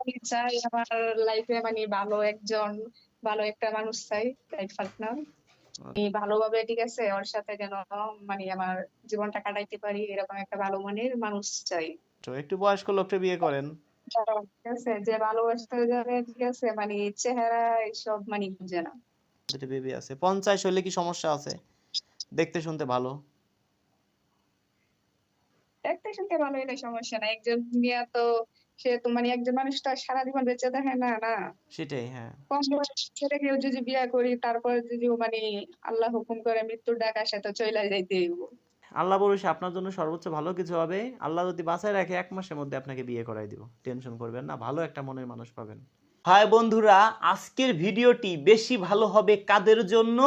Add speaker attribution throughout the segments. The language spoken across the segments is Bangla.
Speaker 1: আমি চাই আমার লাইফে মানে ভালো একজন ভালো একটা মানুষ চাই লাইফ পার্টনার ভালোভাবে ঠিক আছে ওর সাথে যেন মানে আমার জীবনটা কাটাইতে পারি এরকম একটা ভালো মনের মানুষ চাই।
Speaker 2: তো একটু বয়স্ক লোকটা বিয়ে করেন।
Speaker 1: ঠিক আছে যে ভালোবাসতে যাবে ঠিক আছে মানে চেহারা এইসব মানে বুঝে না।
Speaker 2: দুটো বেবি আছে। পঞ্চাশ হলে কি সমস্যা আছে? দেখতে শুনতে ভালো?
Speaker 1: দেখতে শুনতে ভালো হলে সমস্যা নাই। একজন মেয়ে তো সে তো মানে একজন মানুষ তো সারা জীবন বেঁচে থাকে না না।
Speaker 2: সেটাই হ্যাঁ।
Speaker 1: কম বয়স ছেলে কেউ যদি বিয়ে করি তারপর যদি মানে আল্লাহ হুকুম করে মৃত্যুর ডাক আসে তো চলে যাইতে হইব।
Speaker 2: আল্লাহ ভরসা আপনার জন্য সর্বোচ্চ ভালো কিছু হবে। আল্লাহ যদি বাঁচায় রাখে এক মাসের মধ্যে আপনাকে বিয়ে করাই দিব। টেনশন করবেন না ভালো একটা মনের মানুষ পাবেন। হাই বন্ধুরা, আজকের ভিডিওটি বেশি ভালো হবে কাদের জন্য?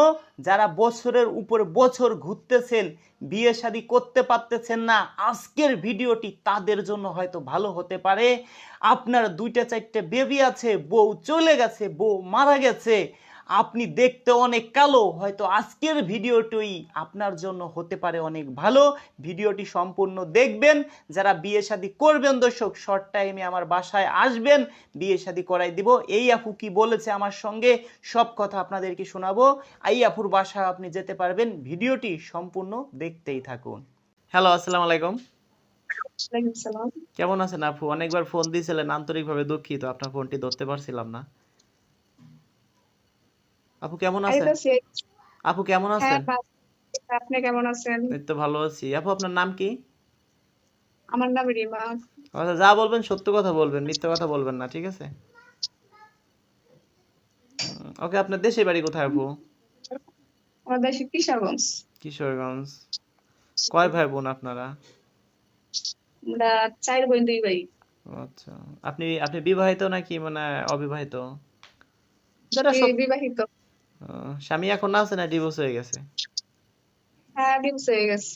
Speaker 2: যারা বছরের উপর বছর ঘুরতেছেন, বিয়ে শাদী করতে পারতেছেন না, আজকের ভিডিওটি তাদের জন্য হয়তো ভালো হতে পারে। আপনার দুইটা, চারটে বেবি আছে, বউ চলে গেছে, বউ মারা গেছে। আপনি দেখতে অনেক কালো হয়তো আজকের ভিডিওটি আপনার জন্য হতে পারে অনেক ভালো। ভিডিওটি সম্পূর্ণ দেখবেন। যারা বিয়ে শাদী করবেন দর্শক শর্ট টাইমে আমার বাসায় আসবেন বিয়ে শাদী করাই দিব। এই আপু কি বলেছে আমার সঙ্গে? সব কথা আপনাদেরকে শোনাবো। এই আপুর বাসায় আপনি যেতে পারবেন। ভিডিওটি সম্পূর্ণ দেখতেই থাকুন। হ্যালো আসসালামু আলাইকুম। কেমন আছেন আপু? অনেকবার ফোন দিয়েছিলেন আন্তরিকভাবে দুঃখিত। আপনার ফোনটি ধরতে পারছিলাম না। আপু কেমন আছেন? আপু কেমন
Speaker 1: হ্যাঁ
Speaker 2: আছেন?
Speaker 1: আপনি কেমন আছেন?
Speaker 2: এই তো ভালো আছি। আপু আপনার নাম কি?
Speaker 1: আমার নাম রিমা।
Speaker 2: আচ্ছা যা বলবেন সত্য কথা বলবেন মিথ্যা কথা বলবেন না ঠিক আছে? ওকে আপনার দেশের বাড়ি কোথায় আপু?
Speaker 1: আমার দেশে কিশোরগঞ্জ।
Speaker 2: কিশোরগঞ্জ। কয় ভাই বোন আপনারা?
Speaker 1: আমরা চার বোন দুই ভাই।
Speaker 2: আচ্ছা আপনি আপনি বিবাহিত নাকি মানে অবিবাহিত?
Speaker 1: বিবাহিত।
Speaker 2: স্বামী এখন আছে না ডিভোর্স হয়ে গেছে?
Speaker 1: হ্যাঁ ডিভোর্স হয়ে গেছে।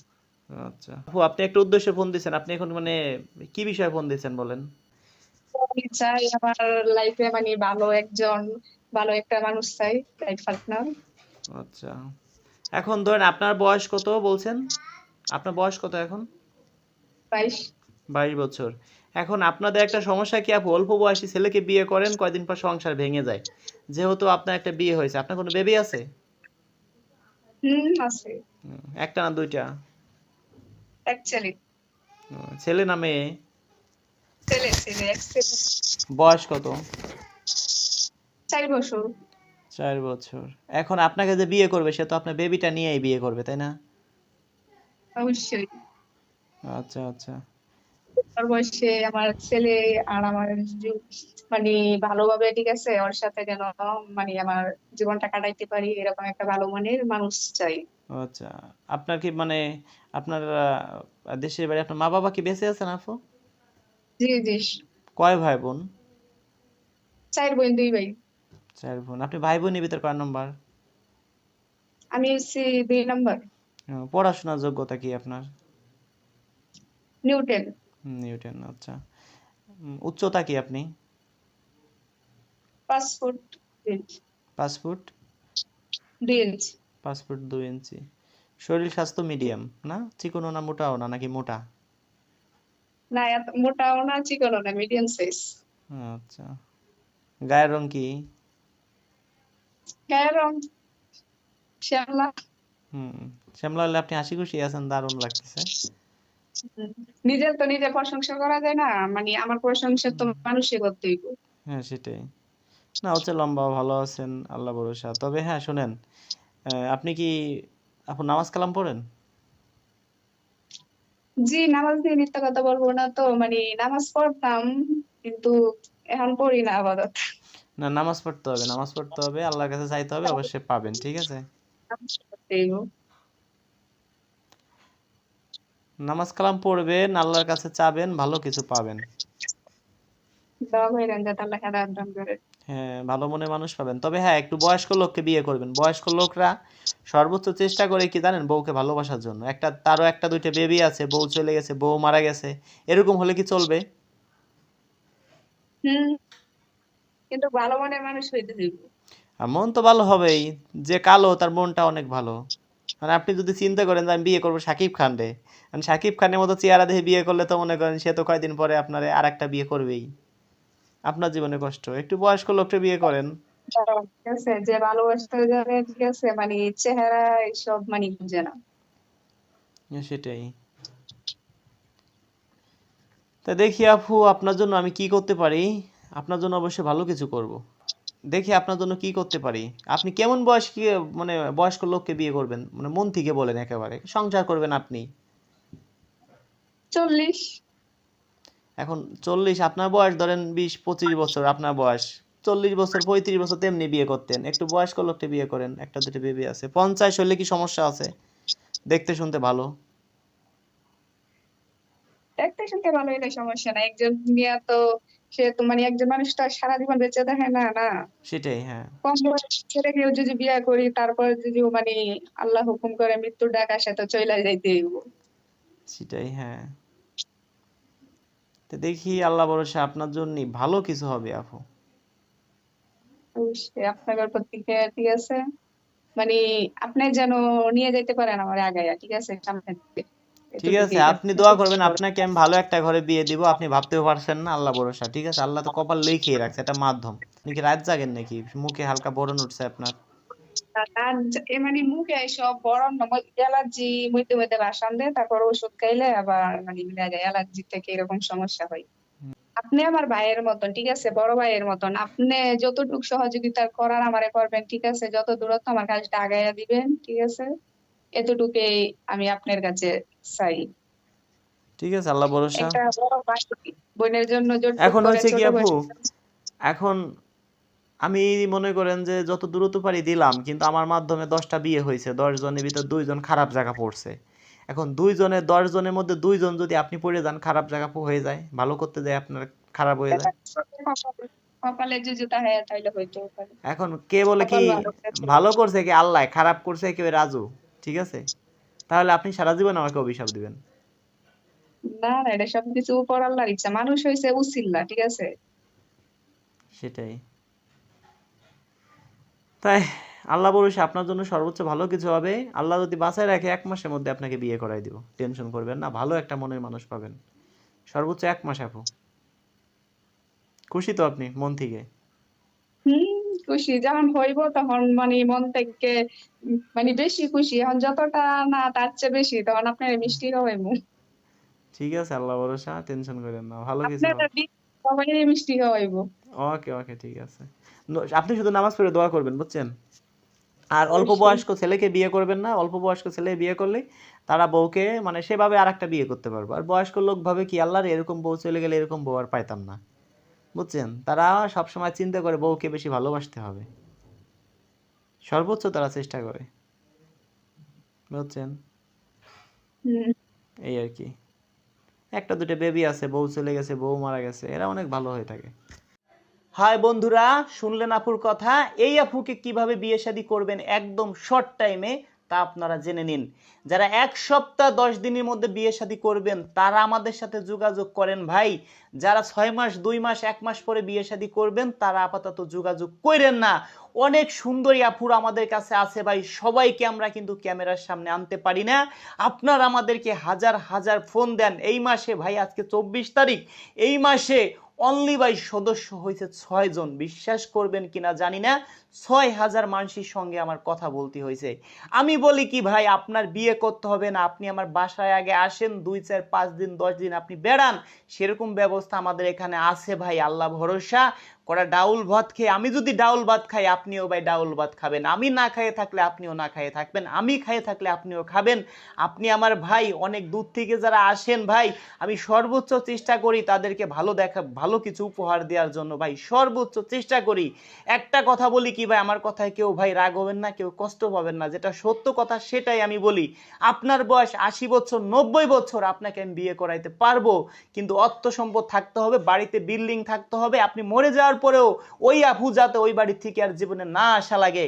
Speaker 2: আচ্ছা। আপু আপনি একটা উদ্দেশ্যে ফোন দিয়েছেন আপনি এখন মানে কি বিষয়ে ফোন দিয়েছেন বলেন?
Speaker 1: চাই আমার লাইফে মানে ভালো একজন ভালো একটা মানুষ চাই লাইফ পার্টনার
Speaker 2: আচ্ছা। এখন ধরেন আপনার বয়স কত বলছেন? আপনার বয়স কত এখন?
Speaker 1: বাইশ।
Speaker 2: বাইশ বছর। এখন আপনাদের একটা সমস্যা কি আপু? অল্প বয়সী ছেলেকে বিয়ে করেন কয়দিন পর সংসার ভেঙে যায়। যেহেতু আপনার একটা বিয়ে হয়েছে আপনার কোনো বেবি আছে?
Speaker 1: হুম আছে।
Speaker 2: একটা না দুইটা?
Speaker 1: অ্যাকচুয়ালি
Speaker 2: হুম, ছেলে না মেয়ে?
Speaker 1: ছেলে ছেলে এক ছেলে।
Speaker 2: বয়স কত?
Speaker 1: চার বছর।
Speaker 2: চার বছর। এখন আপনাকে যে বিয়ে করবে সে তো আপনার বেবিটা নিয়েই বিয়ে করবে তাই না?
Speaker 1: অবশ্যই।
Speaker 2: আচ্ছা আচ্ছা।
Speaker 1: ওর বয়সে আমার ছেলে আর আমার মানে ভালোভাবে ঠিক আছে ওর সাথে যেন মানে আমার জীবনটা কাটাইতে পারি এরকম একটা ভালো মনের মানুষ চাই।
Speaker 2: আচ্ছা আপনার কি মানে আপনার দেশের বাড়ি আপনার মা বাবা কি বেঁচে আছেন আপু?
Speaker 1: জি জি।
Speaker 2: কয় ভাই বোন
Speaker 1: চার বোন দুই ভাই।
Speaker 2: চার বোন। আপনি ভাই বোনের ভিতর কয় নম্বর?
Speaker 1: আমি হচ্ছি দুই নাম্বার।
Speaker 2: পড়াশোনার যোগ্যতা কি আপনার?
Speaker 1: নিউটেন।
Speaker 2: হুম, নিউটন আচ্ছা। উচ্চতা কি আপনি?
Speaker 1: পাঁচ ফুট দুই
Speaker 2: পাঁচ ফুট?
Speaker 1: দুই ইঞ্চি।
Speaker 2: পাঁচ ফুট দুই ইঞ্চি। শরীর স্বাস্থ্য মিডিয়াম না? চিকনও না মোটাও না নাকি মোটা?
Speaker 1: না মোটাও না চিকনও না মিডিয়াম সাইজ।
Speaker 2: আচ্ছা। গায়ের রং কি?
Speaker 1: গায়ের রং শ্যামলা।
Speaker 2: হুম শ্যামলা হলে আপনি হাসি খুশি আছেন দারুণ লাগতেছে।
Speaker 1: নিজের তো নিজে প্রশংসা করা যায় না মানে আমার প্রশংসা তো মানুষই করতে হইব
Speaker 2: হ্যাঁ সেটাই। না হচ্ছে লম্বা ভালো আছেন আল্লাহ ভরসা। তবে হ্যাঁ শুনেন আপনি কি আপনি নামাজ কালাম পড়েন?
Speaker 1: জি নামাজ দিয়ে মিথ্যা কথা বলব না তো মানে নামাজ পড়তাম কিন্তু এখন পড়ি না আপাতত।
Speaker 2: না নামাজ পড়তে হবে নামাজ পড়তে হবে আল্লাহর কাছে চাইতে হবে অবশ্যই পাবেন ঠিক আছে?
Speaker 1: নামাজ
Speaker 2: কালাম পড়বেন আল্লাহর কাছে চাবেন ভালো কিছু পাবেন। হ্যাঁ ভালো মনে মানুষ পাবেন। তবে হ্যাঁ একটু বয়স্ক লোককে বিয়ে করবেন। বয়স্ক লোকরা সর্বোচ্চ চেষ্টা করে কি জানেন বউকে ভালোবাসার জন্য। একটা তারও একটা দুইটা বেবি আছে বউ চলে গেছে বউ মারা গেছে। এরকম হলে কি চলবে?
Speaker 1: হুম কিন্তু ভালো মনের মানুষ হইতে
Speaker 2: মন তো ভালো হবেই যে কালো তার মনটা অনেক ভালো। মানে আপনি যদি চিন্তা করেন যে আমি বিয়ে করব সাকিব খান রে মানে সাকিব খানের মতো চেহারা দেখে বিয়ে করলে তো মনে করেন সে তো কয়দিন পরে আপনার আর একটা বিয়ে করবেই। আপনার জীবনে কষ্ট একটু বয়স্ক লোকটা বিয়ে করেন।
Speaker 1: ঠিক আছে যে ভালোবাসতে যাবে ঠিক আছে মানে চেহারা এইসব মানে বুঝে না।
Speaker 2: সেটাই। তা দেখি আপু আপনার জন্য আমি কি করতে পারি? আপনার জন্য অবশ্যই ভালো কিছু করব। দেখি আপনার জন্য কি করতে পারি। আপনি কেমন বয়স কি মানে বয়স্ক লোককে বিয়ে করবেন? মানে মন থেকে বলেন একেবারে। সংসার করবেন আপনি।
Speaker 1: চল্লিশ।
Speaker 2: এখন চল্লিশ আপনার বয়স ধরেন বিশ পঁচিশ বছর আপনার বয়স। চল্লিশ বছর পঁয়ত্রিশ বছর তেমনি বিয়ে করতেন। একটু বয়স্ক লোককে বিয়ে করেন একটা দুটো বেবি আছে। পঞ্চাশ হলে কি সমস্যা আছে? দেখতে শুনতে ভালো।
Speaker 1: দেখতে শুনতে ভালো হলে সমস্যা নাই। একজন মিয়া তো সে তো মানে একজন মানুষ তো সারা জীবন বেঁচে থাকে না না।
Speaker 2: সেটাই হ্যাঁ।
Speaker 1: কম বয়সী ছেলেকেও যদি বিয়ে করি তারপর যদি মানে আল্লাহ হুকুম করে মৃত্যুর ডাক আসে তো চলে যাইতে হইব।
Speaker 2: সেটাই হ্যাঁ। তো দেখি আল্লাহ ভরসা আপনার জন্য ভালো কিছু হবে আপু।
Speaker 1: আপনাদের প্রত্যেকে ঠিক আছে। মানে আপনি যেন নিয়ে যেতে পারেন আমার আগায়া ঠিক আছে? সামনে দিকে
Speaker 2: ঠিক আছে আপনি দোয়া করবেন আপনাকে আমি ভালো একটা ঘরে বিয়ে দিব আপনি ভাবতেও পারছেন না আল্লাহ ভরসা ঠিক আছে? আল্লাহ তো কপাল লিখিয়ে রাখছে এটা মাধ্যম। আপনি কি রাত জাগেন নাকি? মুখে হালকা বরণ উঠছে আপনার।
Speaker 1: মানে মুখে সব বড় অ্যালার্জি মধ্যে মধ্যে বাসান দেয় তারপর ওষুধ খাইলে আবার মানে মিলে যায় অ্যালার্জি থেকে এরকম সমস্যা হয়। আপনি আমার ভাইয়ের মতন ঠিক আছে? বড় ভাইয়ের মতন। আপনি যতটুকু সহযোগিতা করার আমারে করবেন ঠিক আছে? যত দূরত্ব আমার কাজটা আগাইয়া দিবেন ঠিক আছে? এতটুকুই আমি আপনার কাছে চাই।
Speaker 2: ঠিক আছে আল্লাহ ভরসা।
Speaker 1: বোনের জন্য
Speaker 2: এখন হয়েছে কি আপু? এখন আমি মনে করেন যে যত দূরত্ব পারি দিলাম কিন্তু আমার মাধ্যমে দশটা বিয়ে হয়েছে দশ জনের ভিতর দুইজন খারাপ জায়গা পড়ছে। এখন দুইজনের দশ জনের মধ্যে দুইজন যদি আপনি পড়ে যান খারাপ জায়গা হয়ে যায় ভালো করতে যায় আপনার খারাপ হয়ে যায়।
Speaker 1: হ্যাঁ
Speaker 2: এখন কে বলে কি
Speaker 1: ভালো
Speaker 2: ভালো করছে কি আল্লাহ খারাপ করছে কেউ রাজু? ঠিক আছে? তাহলে আপনি সারা জীবন আমাকে অভিশাপ দিবেন।
Speaker 1: না না এটা সবকিছু উপর আল্লাহর ইচ্ছা। মানুষ হইছে উসিল্লা ঠিক আছে?
Speaker 2: সেটাই। তাই আল্লাহ ভরসা আপনার জন্য সর্বোচ্চ ভালো কিছু হবে। আল্লাহ যদি বাঁচায় রাখে এক মাসের মধ্যে আপনাকে বিয়ে করাই দিব। টেনশন করবেন না ভালো একটা মনের মানুষ পাবেন। সর্বোচ্চ এক মাস আপু। খুশি তো আপনি মন থেকে।
Speaker 1: খুশি যখন হইব তখন মানে মন থেকে মানে বেশি খুশি। এখন যতটা না তার চেয়ে বেশি তখন আপনার মিষ্টি খাওয়াইবো
Speaker 2: ঠিক আছে আল্লাহ ভরসা টেনশন করেন না। ভালো কিছু
Speaker 1: সবাই মিষ্টি খাওয়াইবো।
Speaker 2: ওকে ওকে ঠিক আছে। আপনি শুধু নামাজ পড়ে দোয়া করবেন বুঝছেন? আর অল্প। বয়স্ক ছেলেকে বিয়ে করবেন না অল্প বয়স্ক ছেলে বিয়ে করলে তারা বউকে মানে সেভাবে আর একটা বিয়ে করতে পারবে। আর বয়স্ক লোক ভাবে কি আল্লাহর এরকম বউ চলে গেলে এরকম বউ আর পাইতাম না। বুঝছেন? তারা সবসময় চিন্তা করে বউকে বেশি ভালোবাসতে হবে। সর্বোচ্চ তারা চেষ্টা করে। বুঝছেন? এই আর কি। একটা দুটো বেবি আছে বউ চলে গেছে বউ মারা গেছে এরা অনেক ভালো হয়ে থাকে। হাই বন্ধুরা শুনলেন আপুর কথা? এই আপুকে কীভাবে বিয়ে শাদী করবেন একদম শর্ট টাইমে তা আপনারা জেনে নিন। যারা এক সপ্তাহ দশ দিনের মধ্যে বিয়ে শাদী করবেন, তারা আমাদের সাথে যোগাযোগ করেন ভাই। যারা ছয় মাস, দুই মাস, এক মাস পরে বিয়ে শাদী করবেন, তারা আপাতত যোগাযোগ করেন না। অনেক সুন্দরী আপুর আমাদের কাছে আছে ভাই, সবাইকে আমরা কিন্তু ক্যামেরার সামনে আনতে পারি না। আপনারা আমাদেরকে হাজার হাজার ফোন দেন। এই মাসে ভাই, আজকে চব্বিশ তারিখ, এই মাসে অনলি বাই সদস্য হয়েছে ছয় জন। বিশ্বাস করবেন কিনা জানি না। ছয় হাজার মানুষের সঙ্গে আমার কথা বলতে হয়েছে। আমি বলি কি, ভাই, আপনার বিয়ে করতে হবে না। আপনি আমার বাসায় আগে আসেন, দুই, চার, পাঁচ দিন, দশ দিন আপনি বেড়ান। সেরকম ব্যবস্থা আমাদের এখানে আছে, ভাই। আল্লাহ ভরসা। করা ডাউল ভাত খেয়ে, আমি যদি ডাউল ভাত খাই, আপনিও ভাই ডাউল ভাত খাবেন। আমি না খাইয়ে থাকলে আপনিও না খাইয়ে থাকবেন। আমি খাইয়ে থাকলে আপনিও খাবেন। আপনি আমার ভাই, অনেক দূর থেকে যারা আসেন ভাই, আমি সর্বোচ্চ চেষ্টা করি তাদেরকে ভালো দেখা, ভালো কিছু উপহার দেওয়ার জন্য ভাই, সর্বোচ্চ চেষ্টা করি। একটা কথা বলি কি ভাই, আমার কথায় কেউ ভাই রাগ হবেন না, কেউ কষ্ট পাবেন না। যেটা সত্য কথা সেটাই আমি বলি। আপনার বয়স আশি বছর, নব্বই বছর আপনাকে আমি বিয়ে করাইতে পারব। কিন্তু অর্থ সম্পদ থাকতে হবে, বাড়িতে বিল্ডিং থাকতে হবে, আপনি মরে যাওয়ার পরেও ওই আপু যাতে ওই বাড়ি থেকে আর জীবনে না আসা লাগে।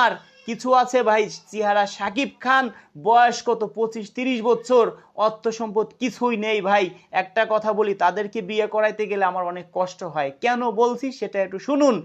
Speaker 2: আর কিছু আছে ভাই, চেহারা সাকিব খান, বয়স কত? পঁচিশ, তিরিশ বছর। অর্থ সম্পদ কিছুই নেই ভাই। একটা কথা বলি, তাদেরকে বিয়ে করাইতে গেলে আমার অনেক কষ্ট হয়। কেন বলছি? সেটা একটু শুনুন।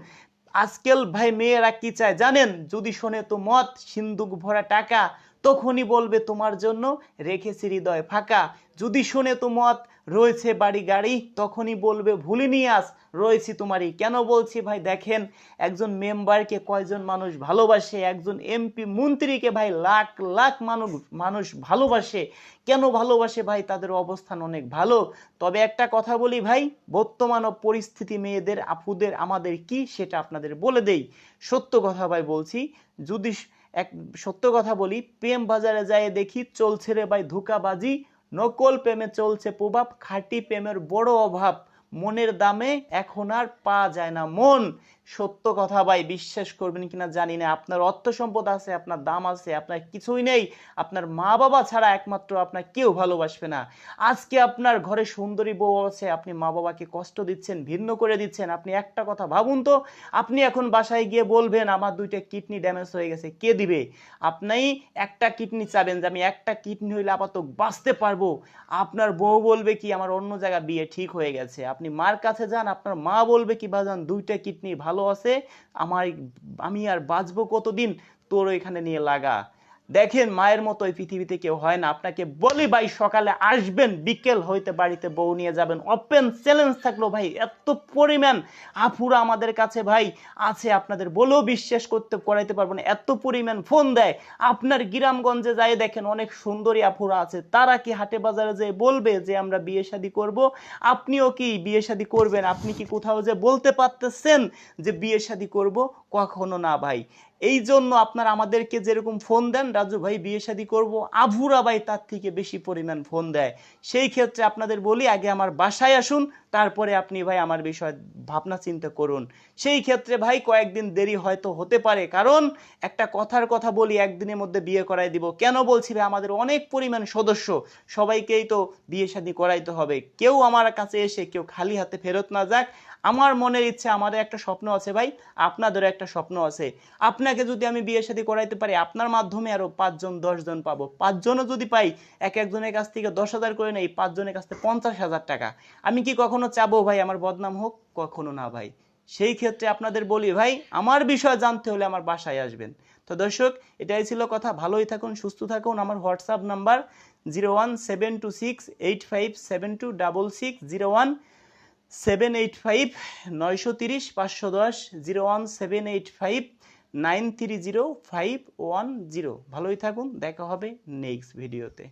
Speaker 2: আজকাল ভাই মেয়েরা কি চায় জানেন? যদি শোনে তো মত সিন্দুক ভরা টাকা তখনই বলবে, তোমার জন্য রেখেছি হৃদয় ফাঁকা। যদি শোনে তো মত, রয়েছে বাড়ি গাড়ি, তখনই বলবে ভুলিনি আস, রয়েছি তোমারই। কেন বলছি ভাই, দেখেন, একজন মেম্বারকে কয়জন মানুষ ভালোবাসে, একজন এমপি মন্ত্রীকে ভাই লাখ লাখ মানুষ মানুষ ভালোবাসে। কেন ভালোবাসে ভাই? তাদের অবস্থান অনেক ভালো। তবে একটা কথা বলি ভাই, বর্তমান পরিস্থিতি মেয়েদের, আপুদের, আমাদের কি সেটা আপনাদের বলে দেই। সত্য কথা ভাই বলছি, যদি এক সত্য কথা বলি, প্রেম বাজারে যায় দেখি চলছে রে ভাই ধোকাবাজি, নকল প্রেমে চলছে প্রভাব, খাঁটি প্রেমের বড় অভাব। মনের দামে এখন আর পাওয়া যায় না। মন, সত্য কথা ভাই, বিশ্বাস করবেন কিনা জানি না। আপনার অর্থ সম্পদ আছে, আপনার দাম আছে, আপনার কিছুই নেই। আপনার মা বাবা ছাড়া একমাত্র আপনার কেউ ভালোবাসবে না। আজকে আপনার ঘরে সুন্দরী বউ আছে, আপনি মা বাবাকে কষ্ট দিচ্ছেন, ভিন্ন করে দিচ্ছেন। আপনি একটা কথা ভাবুন তো, আপনি এখন বাসায় গিয়ে বলবেন, আমার দুইটা কিডনি ড্যামেজ হয়ে গেছে, কে দিবে? আপনি একটা কিডনি চাবেন যে, আমি একটা কিডনি হইলে আপাতত বাঁচতে পারব। আপনার বউ বলবে কি, আমার অন্য জায়গা বিয়ে ঠিক হয়ে গেছে। আপনি মার কাছে যান, আপনার মা বলবে কি, বাজান, দুইটা কিডনি ভালো আছে আমার আমি আর বাঁচবো কতদিন? তোর এখানে নিয়ে লাগা। দেখেন মায়ের মতো এই পৃথিবীতে কেউ হয় না। আপনাকে বলি ভাই, সকালে আসবেন, বিকেল হইতে বাড়িতে বউ নিয়ে যাবেন। ওপেন চ্যালেঞ্জ থাকল ভাই, এত পরিমাণ। আফুরা আমাদের কাছে ভাই আছে, আপনাদের বলেও বিশ্বাস করতে, করাইতে পারব না। এত পরিমাণ ফোন দেয়। আপনার গ্রামগঞ্জে যাই দেখেন, অনেক সুন্দরী আফুরা আছে। তারা কি হাটে বাজারে যে বলবে যে আমরা বিয়ে শাদী করব? আপনিও কি বিয়ে শাদী করবেন? আপনি কি কোথাও যে বলতে পারতেছেন যে বিয়ে শাদী করব? কখনো না ভাই। এই জন্য আপনার আমাদেরকে যেরকম ফোন দেন, রাজু ভাই বিয়ে শাদী করব আভুরা ভাই তার থেকে বেশি পরিমাণ ফোন দেয়। সেই ক্ষেত্রে আপনাদের বলি, আগে আমার বাসায় আসুন, তারপরে আপনি ভাই আমার বিষয় ভাবনা চিন্তা করুন। সেই ক্ষেত্রে ভাই কয়েকদিন দেরি হয়তো হতে পারে, কারণ একটা কথার কথা বলি, একদিনের মধ্যে বিয়ে করাই দিব। কেন বলছি ভাই, আমাদের অনেক পরিমাণ সদস্য, সবাইকেই তো বিয়ে শাদী করাইতে হবে। কেউ আমার কাছে এসে কেউ খালি হাতে ফেরত না যাক আমার মনের ইচ্ছে, আমাদের একটা স্বপ্ন আছে ভাই, আপনাদেরও একটা স্বপ্ন আছে। আপনাকে যদি আমি বিয়ে শাদী করাইতে পারি, আপনার মাধ্যমে আরও পাঁচজন, দশজন পাবো। পাঁচজনও যদি পাই, এক একজনের কাছ থেকে দশ হাজার করে নেই, পাঁচজনের কাছ থেকে পঞ্চাশ হাজার টাকা। আমি কি কখনো চাবো ভাই, আমার বদনাম হোক? কখনো না ভাই। সেই ক্ষেত্রে আপনাদের বলি ভাই, আমার বিষয় জানতে হলে আমার বাসায় আসবেন। তো দর্শক, এটাই ছিল কথা। ভালোই থাকুন, সুস্থ থাকুন। আমার WhatsApp number zero one seven two six eight five seven two double six zero one. Seven eight five নয়শো তিরিশ পাঁচশো দশ zero one seven eight five nine three zero five one zero ভালোই থাকুন, দেখা হবে নেক্সট ভিডিওতে